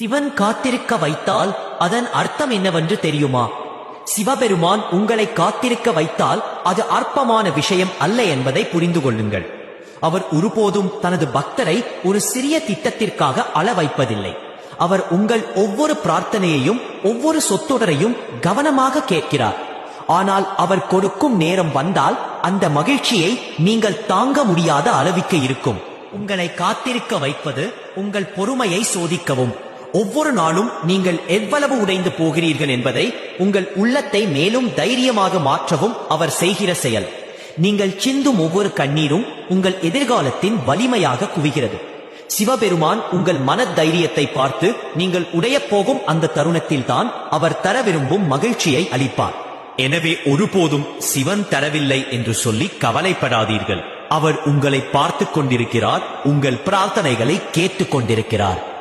சிவன் காத்திருக்க வைத்தால் அதன் அர்த்தம் என்னவென்று தெரியுமா? சிவபெருமான் உங்களை காத்திருக்க வைத்தால் அது அற்பமான விஷயம் அல்ல என்பதை புரிந்து கொள்ளுங்கள். அவர் ஒருபோதும் தனது பக்தரை ஒரு சிறிய திட்டத்திற்காக அள வைப்பதில்லை அவர் உங்கள் ஒவ்வொரு பிரார்த்தனையையும் ஒவ்வொரு சொத்தொடரையும் கவனமாக கேட்கிறார். ஆனால் அவர் கொடுக்கும் நேரம் வந்தால் அந்த மகிழ்ச்சியை நீங்கள் தாங்க முடியாத அளவிற்கு இருக்கும். உங்களை காத்திருக்க வைப்பது உங்கள் பொறுமையை சோதிக்கவும். ஒவ்வொரு நாளும் நீங்கள் எவ்வளவு உடைந்து போகிறீர்கள் என்பதை உங்கள் உள்ளத்தை மேலும் தைரியமாக மாற்றவும் அவர் செய்கிற செயல். நீங்கள் சிந்தும் ஒவ்வொரு கண்ணீரும் உங்கள் எதிர்காலத்தின் வலிமையாக குவிகிறது. சிவபெருமான் உங்கள் மன தைரியத்தை பார்த்து நீங்கள் உடையப் போகும் அந்த தருணத்தில்தான் அவர் தர விரும்பும் மகிழ்ச்சியை அளிப்பார். எனவே ஒருபோதும் சிவன் தரவில்லை என்று சொல்லி கவலைப்படாதீர்கள். அவர் உங்களை பார்த்துக் கொண்டிருக்கிறார் உங்கள் பிரார்த்தனைகளை கேட்டுக் கொண்டிருக்கிறார்.